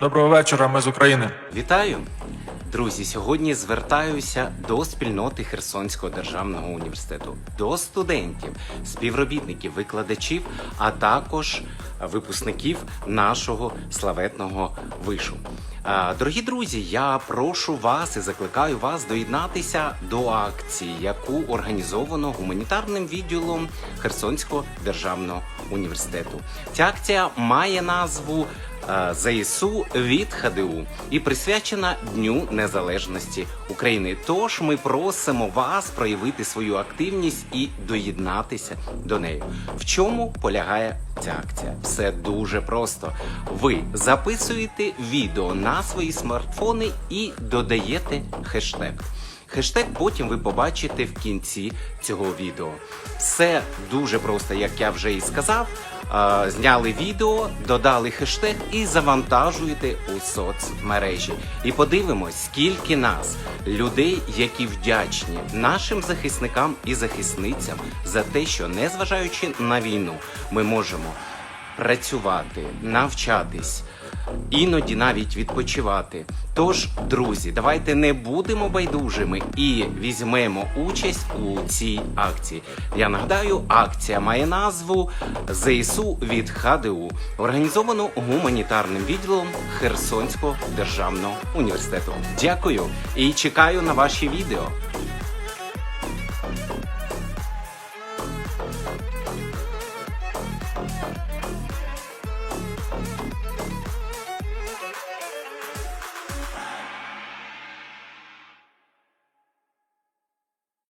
Доброго вечора, ми з України. Вітаю! Друзі, сьогодні звертаюся до спільноти Херсонського державного університету, до студентів, співробітників, викладачів, а також випускників нашого славетного вишу. Дорогі друзі, я прошу вас і закликаю вас доєднатися до акції, яку організовано гуманітарним відділом Херсонського державного університету. Ця акція має назву ЗСУ від ХДУ і присвячена Дню Незалежності України. Тож ми просимо вас проявити свою активність і доєднатися до неї. В чому полягає ця акція? Все дуже просто. Ви записуєте відео на свої смартфони і додаєте хештег. Хештег потім ви побачите в кінці цього відео. Все дуже просто, як я вже і сказав. Зняли відео, додали хештег і завантажуєте у соцмережі. І подивимось, скільки нас, людей, які вдячні нашим захисникам і захисницям за те, що незважаючи на війну, ми можемо працювати, навчатись, іноді навіть відпочивати. Тож, друзі, давайте не будемо байдужими і візьмемо участь у цій акції. Я нагадаю, акція має назву ЗСУ від ХДУ, організовано гуманітарним відділом Херсонського державного університету. Дякую і чекаю на ваші відео.